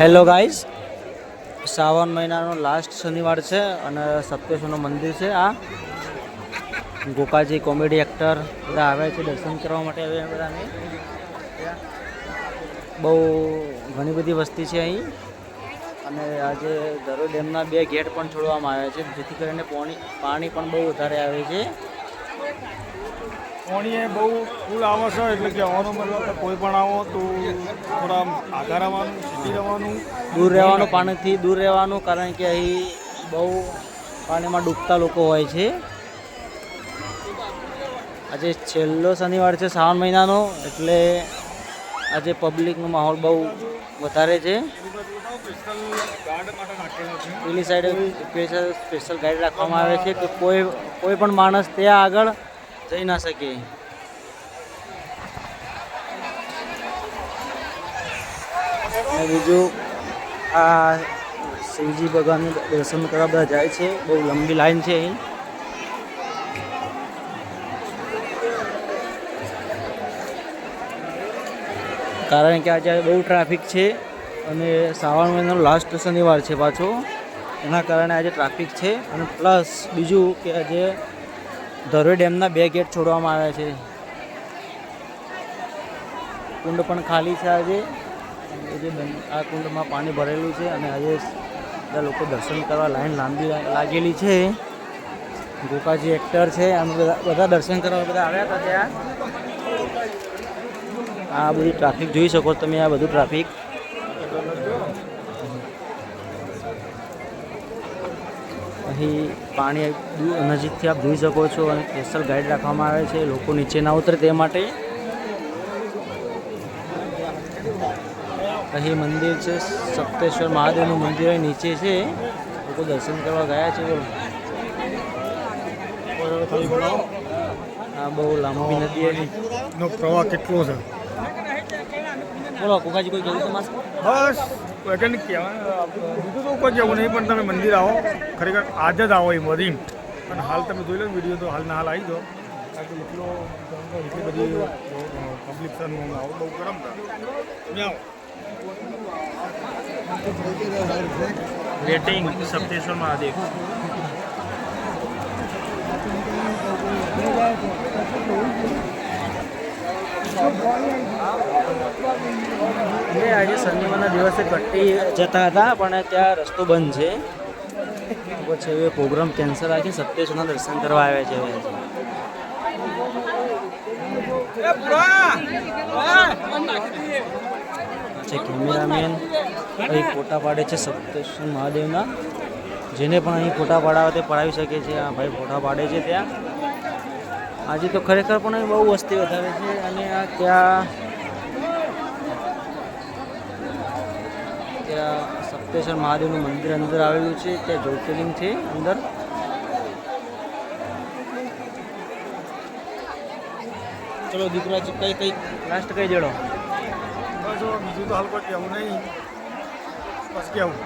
Hello guys Shravan મહિનાનો last શનિવાર છે અને સપ્તેશ્વરનું મંદિર છે આ. ગોકાજી કોમેડી એક્ટર બધા આવે છે દર્શન કરવા માટે હવે બધાને. બહુ ઘણી બધી વસ્તી છે અહીં. અને આજે દરોડ ડેમના બે ગેટ પણ છોડવામાં આવ્યા છે, જેથી કરીને પાણી પાણી પણ બહુ વધારે આવે છે. પાણીએ બહુ ફૂલ આવે છે એટલે કે આવવાનો મતલબ કોઈ પણ આવો તો થોડા આગળ રહેવાનું સીધી રહેવાનું. દૂર રહેવાનું, પાણીથી દૂર રહેવાનું, કારણ કે અહીં બહુ પાણીમાં ડૂબતા લોકો હોય છે. આજે છેલ્લો શનિવાર છે શ્રાવણ મહિનાનો, એટલે આજે પબ્લિકનો માહોલ બહુ વધારે છે. એની સાઈડે સ્પેશિયલ સ્પેશિયલ ગાઈડ રાખવામાં આવે છે કે કોઈ કોઈ પણ માણસ ત્યાં આગળ જઈ ના શકે. અને બીજું આ શિવજી ભગવાનનું દર્શન કરવા બધા જાય છે. બહુ લંબી લાઈન છે અહીં. કારણ કે આજે બહુ ટ્રાફિક છે અને શ્રાવણ મહિનાનો લાસ્ટ શનિવાર છે પાછો. એના કારણે આજે ટ્રાફિક છે અને પ્લસ બીજું કે આજે ધરોઈ ડેમના બે ગેટ છોડવામાં આવ્યા છે. કુંડ પણ ખાલી છે આજે. આજે આ કુંડમાં પાણી ભરેલું છે અને આજે બધા લોકો દર્શન કરવા લાઈન લાંબી લાગેલી છે. ગોકાજી એક્ટર છે અને બધા બધા દર્શન કરવા બધા આવ્યા હતા ત્યાં. આ બધી ટ્રાફિક જોઈ શકો તમે આ બધું ટ્રાફિક અહીં પાણી નજીકથી આપ જોઈ શકો છો અને સ્પેશિયલ ગાઈડ રાખવામાં આવે છે લોકો નીચે ના ઉતરે તે માટે. અહીં મંદિર છે સપ્તેશ્વર મહાદેવનું મંદિર અહીં નીચે છે. લોકો દર્શન કરવા ગયા છે. આ બહુ લાંબી નદી નો પ્રવાહ કેટલો છે? બોલો કુકાજી કોઈ કહેવું તમારે? બસ વૈજ્ઞાનિક કહેવાય. બીજું તો કોઈ જવું નહીં, પણ તમે મંદિર આવો. ખરેખર આજ જ આવો એ વધી. અને હાલ તમે જોઈ લો વીડિયો તો હાલના હાલ આવી જાઓ પબ્લિક છે બહુ આવો રેટિંગ સપ્તેશ્વર મહાદેવ. અમે આજે શનિવારના દિવસે કટ્ટી જતા હતા, પણ ત્યાં રસ્તો બંધ છે. પછી હવે પ્રોગ્રામ કેન્સલ રાખી સત્યેશ્વરના દર્શન કરવા આવ્યા છે છે કેમેરામેન અહીં ફોટા પાડે છે સપ્તેશ્વર મહાદેવના, જેને પણ અહીં ફોટા પાડાવે તે પડાવી શકે છે. આ ભાઈ ફોટા પાડે છે ત્યાં. આજે તો ખરેખર પણ બહુ વસ્તી વધારે છે અને આ ત્યાં ત્યાં સપ્તેશ્વર મહાદેવનું મંદિર અંદર આવેલું છે ત્યાં જ્યોતિર્લિંગ છે અંદર. ચલો દીકરા કઈ કઈ? લાસ્ટ કઈ જડો બીજું તો હાલ કોઈ કહેવું નહીં. બસ કેવું